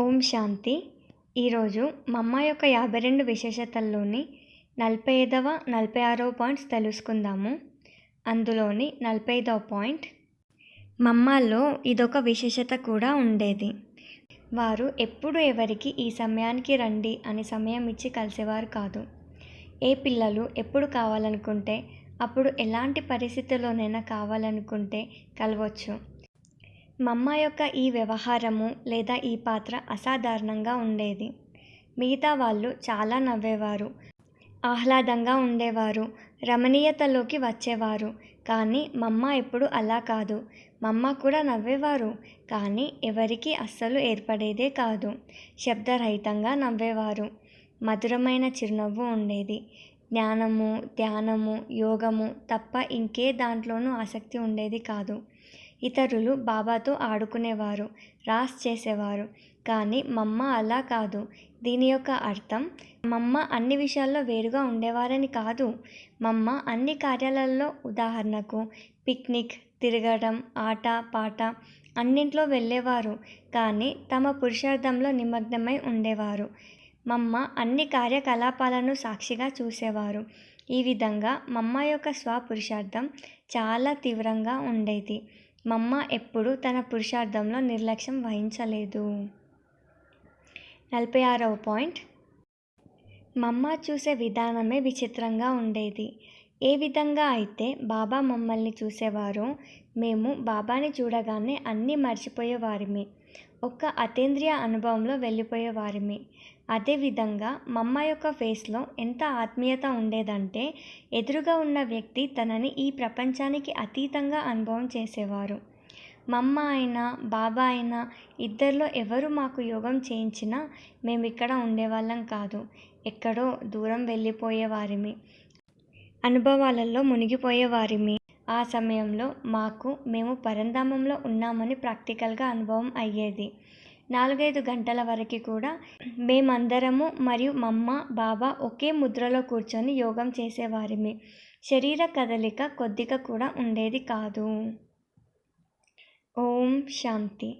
ఓం శాంతి. ఈరోజు మమ్మ యొక్క యాభై రెండు విశేషతల్లోని నలభై ఐదవ నలభై ఆరవ పాయింట్స్ తెలుసుకుందాము. అందులోని నలభై ఐదవ పాయింట్ మమ్మాల్లో ఇదొక విశేషత కూడా ఉండేది. వారు ఎప్పుడు ఎవరికి ఈ సమయానికి రండి అని సమయం ఇచ్చి కలిసేవారు కాదు. ఏ పిల్లలు ఎప్పుడు కావాలనుకుంటే అప్పుడు ఎలాంటి పరిస్థితుల్లోనైనా కావాలనుకుంటే కలవచ్చు. మమ్మ యొక్క ఈ వ్యవహారము లేదా ఈ పాత్ర అసాధారణంగా ఉండేది. మిగతా వాళ్ళు చాలా నవ్వేవారు. ఆహ్లాదంగా ఉండేవారు. రమణీయతలోకి వచ్చేవారు. కానీ మమ్మ ఎప్పుడు అలా కాదు. మమ్మ కూడా నవ్వేవారు. కానీ ఎవరికీ అస్సలు ఏర్పడేదే కాదు. శబ్దరహితంగా నవ్వేవారు. మధురమైన చిరునవ్వు ఉండేది. జ్ఞానము ధ్యానము యోగము తప్ప ఇంకే దాంట్లోనూ ఆసక్తి ఉండేది కాదు. ఇతరులు బాబాతో ఆడుకునేవారు రాస్ చేసేవారు. కానీ మమ్మ అలా కాదు. దీని యొక్క అర్థం మమ్మ అన్ని విషయాల్లో వేరుగా ఉండేవారని కాదు. మమ్మ అన్ని కార్యాలలో ఉదాహరణకు పిక్నిక్ తిరగడం ఆట పాట అన్నింట్లో వెళ్ళేవారు. కానీ తమ పురుషార్థంలో నిమగ్నమై ఉండేవారు. మమ్మ అన్ని కార్యకలాపాలను సాక్షిగా చూసేవారు. ఈ విధంగా మమ్మ యొక్క స్వపురుషార్థం చాలా తీవ్రంగా ఉండేది. మమ్మ ఎప్పుడు తన పురుషార్థంలో నిర్లక్ష్యం వహించలేదు. నలభై ఆరవ పాయింట్. మమ్మ చూసే విధానమే విచిత్రంగా ఉండేది. ఏ విధంగా అయితే బాబా మమ్మల్ని చూసేవారో మేము బాబాని చూడగానే అన్నీ మర్చిపోయేవారిమి. ఒక్క అతీంద్రియ అనుభవంలో వెళ్ళిపోయేవారిమి. అదేవిధంగా అమ్మ యొక్క ఫేస్లో ఎంత ఆత్మీయత ఉండేదంటే ఎదురుగా ఉన్న వ్యక్తి తనని ఈ ప్రపంచానికి అతీతంగా అనుభవం చేసేవారు. మమ్మ అయినా బాబా అయినా ఇద్దరిలో ఎవరు మాకు యోగం చేయించినా మేము ఇక్కడ ఉండేవాళ్ళం కాదు. ఎక్కడో దూరం వెళ్ళిపోయేవారిమి. అనుభవాలలో మునిగిపోయేవారిమి. ఆ సమయంలో మాకు మేము పరంధామంలో ఉన్నామని ప్రాక్టికల్గా అనుభవం అయ్యేది. నాలుగైదు గంటల వరకు కూడా మేమందరము మరియు మమ్మ బాబా ఒకే ముద్రలో కూర్చొని యోగం చేసేవారిమి. శరీర కదలిక కొద్దిగా కూడా ఉండేది కాదు. ఓం శాంతి.